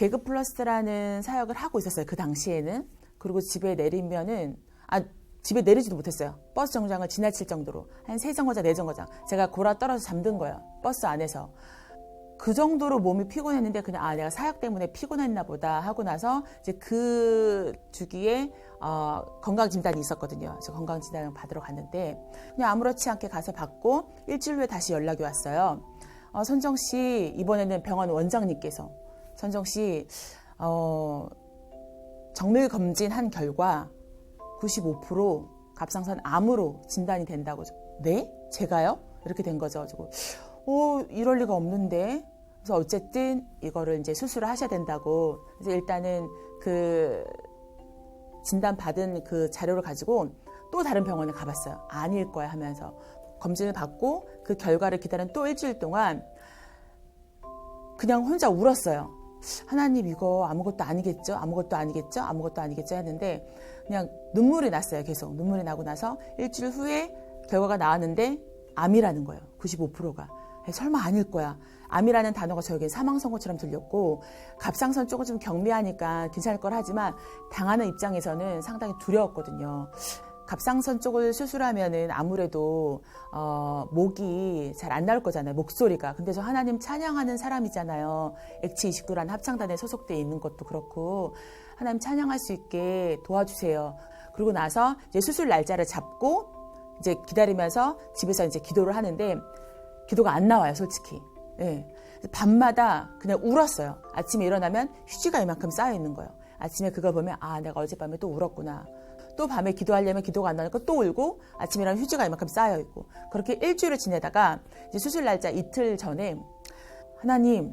개그 플러스라는 사역을 하고 있었어요. 그 당시에는. 그리고 집에 내리면은 아 집에 내리지도 못했어요. 버스 정장을 지나칠 정도로 한 세 정거장 네 정거장 제가 골아 떨어져 잠든 거예요. 버스 안에서. 그 정도로 몸이 피곤했는데 그냥 아 내가 사역 때문에 피곤했나 보다 하고 나서 이제 그 주기에 어, 건강 진단이 있었거든요. 그래서 건강 진단을 받으러 갔는데 그냥 아무렇지 않게 가서 받고 일주일 후에 다시 연락이 왔어요. 어, 선정 씨 이번에는 병원 원장님께서 선정 씨 어, 정밀 검진한 결과 95% 갑상선 암으로 진단이 된다고. 네? 제가요? 이렇게 된 거죠. 그리고 어, 이럴 리가 없는데. 그래서 어쨌든 이거를 이제 수술을 하셔야 된다고. 그래서 일단은 그 진단 받은 그 자료를 가지고 또 다른 병원에 가봤어요. 아닐 거야 하면서 검진을 받고 그 결과를 기다린 또 일주일 동안 그냥 혼자 울었어요. 하나님 이거 아무것도 아니겠죠? 아무것도 아니겠죠? 아무것도 아니겠죠? 했는데 그냥 눈물이 났어요. 계속 눈물이 나고 나서 일주일 후에 결과가 나왔는데 암이라는 거예요. 95%가. 설마 아닐 거야. 암이라는 단어가 저에게 사망 선고처럼 들렸고 갑상선 쪽은 좀 경미하니까 괜찮을 걸 하지만 당하는 입장에서는 상당히 두려웠거든요. 갑상선 쪽을 수술하면은 아무래도 어, 목이 잘 안 나올 거잖아요. 목소리가. 근데 저 하나님 찬양하는 사람이잖아요. 액치 29라는 합창단에 소속돼 있는 것도 그렇고 하나님 찬양할 수 있게 도와주세요. 그리고 나서 이제 수술 날짜를 잡고 이제 기다리면서 집에서 이제 기도를 하는데 기도가 안 나와요, 솔직히. 예. 밤마다 그냥 울었어요. 아침에 일어나면 휴지가 이만큼 쌓여 있는 거예요. 아침에 그걸 보면 아, 내가 어젯밤에 또 울었구나. 또 밤에 기도하려면 기도가 안 나니까 또 울고 일어나면 휴지가 이만큼 쌓여 있고 그렇게 일주일을 지내다가 이제 수술 날짜 이틀 전에 하나님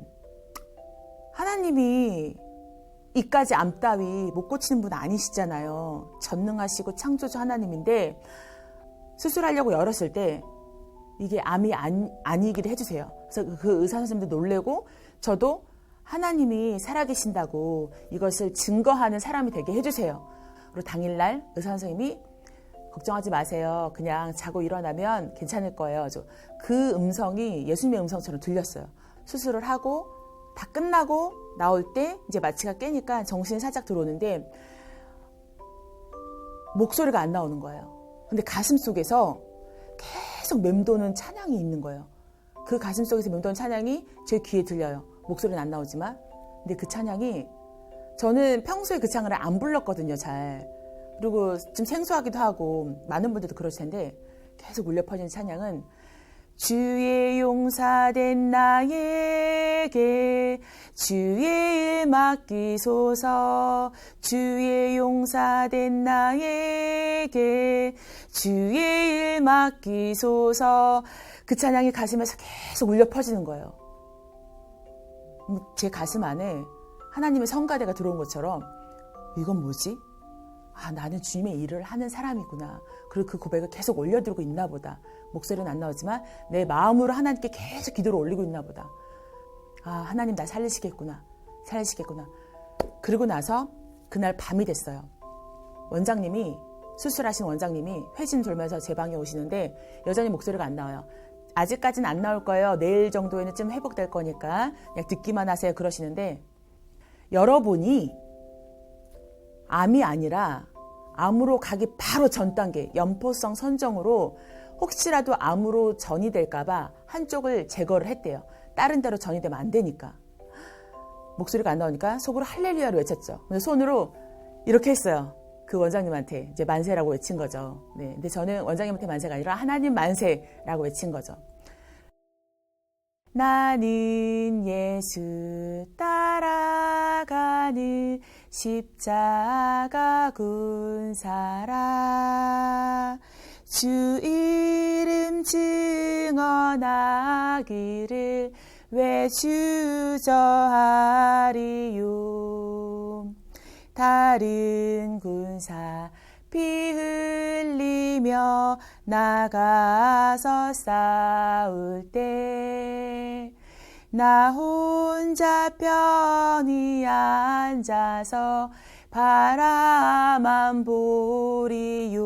하나님이 이까지 암 따위 못 고치는 분 아니시잖아요. 전능하시고 창조주 하나님인데 수술하려고 열었을 때 이게 암이 아니, 아니기를 해주세요. 그래서 그 의사 선생님도 놀래고 저도 하나님이 살아계신다고 이것을 증거하는 사람이 되게 해주세요. 그리고 당일날 의사 선생님이 걱정하지 마세요. 그냥 자고 일어나면 괜찮을 거예요. 그 음성이 예수님의 음성처럼 들렸어요. 수술을 하고 다 끝나고 나올 때 이제 마취가 깨니까 정신이 살짝 들어오는데 목소리가 안 나오는 거예요. 근데 가슴 속에서 계속 맴도는 찬양이 있는 거예요. 그 가슴 속에서 맴도는 찬양이 제 귀에 들려요. 목소리는 안 나오지만. 근데 그 찬양이 저는 평소에 그 찬양을 안 불렀거든요, 잘. 그리고 좀 생소하기도 하고 많은 분들도 그러실 텐데 계속 울려 퍼지는 찬양은 주의 용사된 나에게 주의 일 맡기소서 주의 용사된 나에게 주의 일 맡기소서 그 찬양이 가슴에서 계속 울려 퍼지는 거예요. 제 가슴 안에 하나님의 성가대가 들어온 것처럼 이건 뭐지? 아, 나는 주님의 일을 하는 사람이구나. 그리고 그 고백을 계속 올려드리고 있나 보다. 목소리는 안 나오지만 내 마음으로 하나님께 계속 기도를 올리고 있나 보다. 아, 하나님 나 살리시겠구나. 살리시겠구나. 그리고 나서 그날 밤이 됐어요. 원장님이 수술하신 원장님이 회신 돌면서 제 방에 오시는데 여전히 목소리가 안 나와요. 아직까지는 안 나올 거예요. 내일 정도에는 좀 회복될 거니까 그냥 듣기만 하세요. 그러시는데 여러분이 암이 아니라 암으로 가기 바로 전 단계 연포성 선정으로 혹시라도 암으로 전이 될까봐 한쪽을 제거를 했대요. 다른 데로 전이 되면 안 되니까. 목소리가 안 나오니까 속으로 할렐루야를 외쳤죠. 손으로 이렇게 했어요. 그 원장님한테 이제 만세라고 외친 거죠. 네. 근데 저는 원장님한테 만세가 아니라 하나님 만세라고 외친 거죠. 나는 예수 따라가는 십자가 군사라. 주 이름 증언하기를 외주저하리요. 다른 군사 피 흘리며 나가서 싸울 때 나 혼자 편히 앉아서 바라만 보리요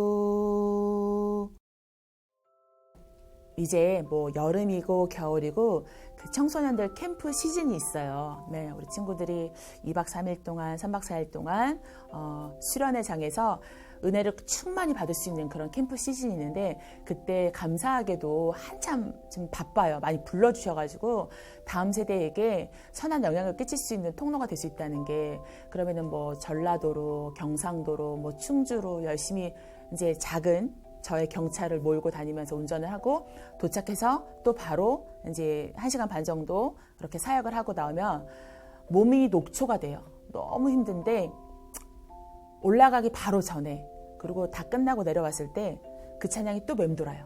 이제 뭐 여름이고 겨울이고 그 청소년들 캠프 시즌이 있어요. 네, 우리 친구들이 2박 3일 동안, 3박 4일 동안 어, 수련회 장에서 은혜를 충만히 받을 수 있는 그런 캠프 시즌이 있는데 그때 감사하게도 한참 좀 바빠요. 많이 불러주셔가지고 다음 세대에게 선한 영향을 끼칠 수 있는 통로가 될 수 있다는 게 그러면은 뭐 전라도로 경상도로 뭐 충주로 열심히 이제 작은 저의 경차를 몰고 다니면서 운전을 하고 도착해서 또 바로 이제 한 시간 반 정도 그렇게 사역을 하고 나오면 몸이 녹초가 돼요. 너무 힘든데 올라가기 바로 전에 그리고 다 끝나고 내려왔을 때 그 찬양이 또 맴돌아요.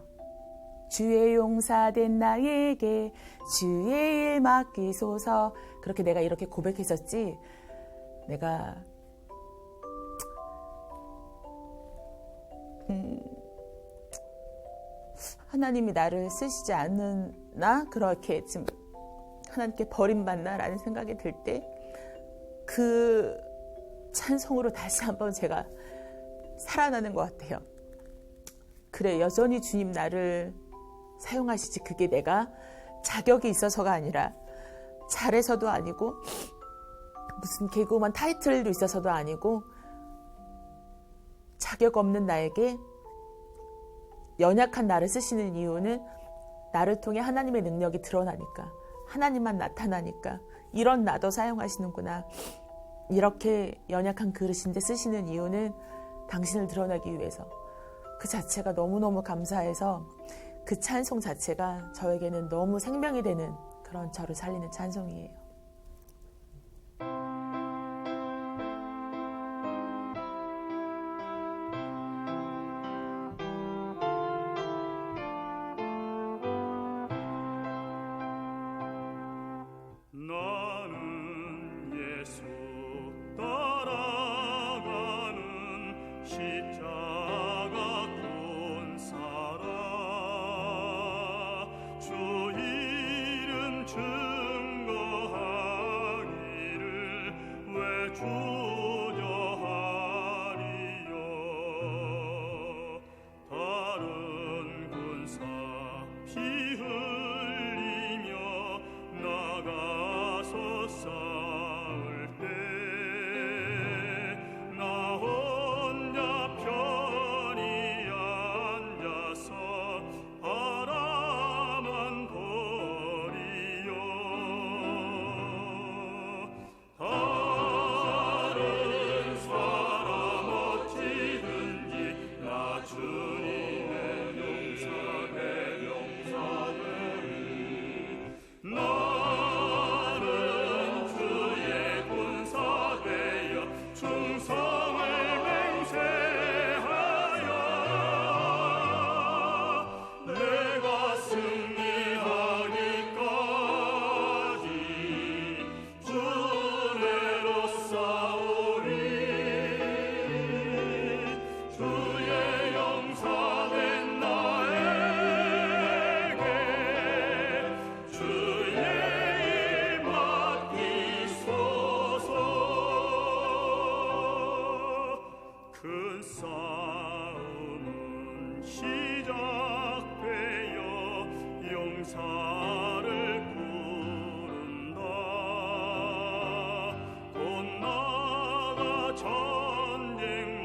주의 용사된 나에게 주의 일 맡기소서. 그렇게 내가 이렇게 고백했었지. 내가 음, 하나님이 나를 쓰시지 않는나? 그렇게 지금 하나님께 버림받나라는 생각이 들 때 그 찬송으로 다시 한번 제가 살아나는 것 같아요. 그래 여전히 주님 나를 사용하시지 그게 내가 자격이 있어서가 아니라 잘해서도 아니고 무슨 개그우먼 타이틀도 있어서도 아니고 자격 없는 나에게 연약한 나를 쓰시는 이유는 나를 통해 하나님의 능력이 드러나니까 하나님만 나타나니까 이런 나도 사용하시는구나 이렇게 연약한 그릇인데 쓰시는 이유는 당신을 드러나기 위해서 그 자체가 너무너무 감사해서 그 찬송 자체가 저에게는 너무 생명이 되는 그런 저를 살리는 찬송이에요. true. 전쟁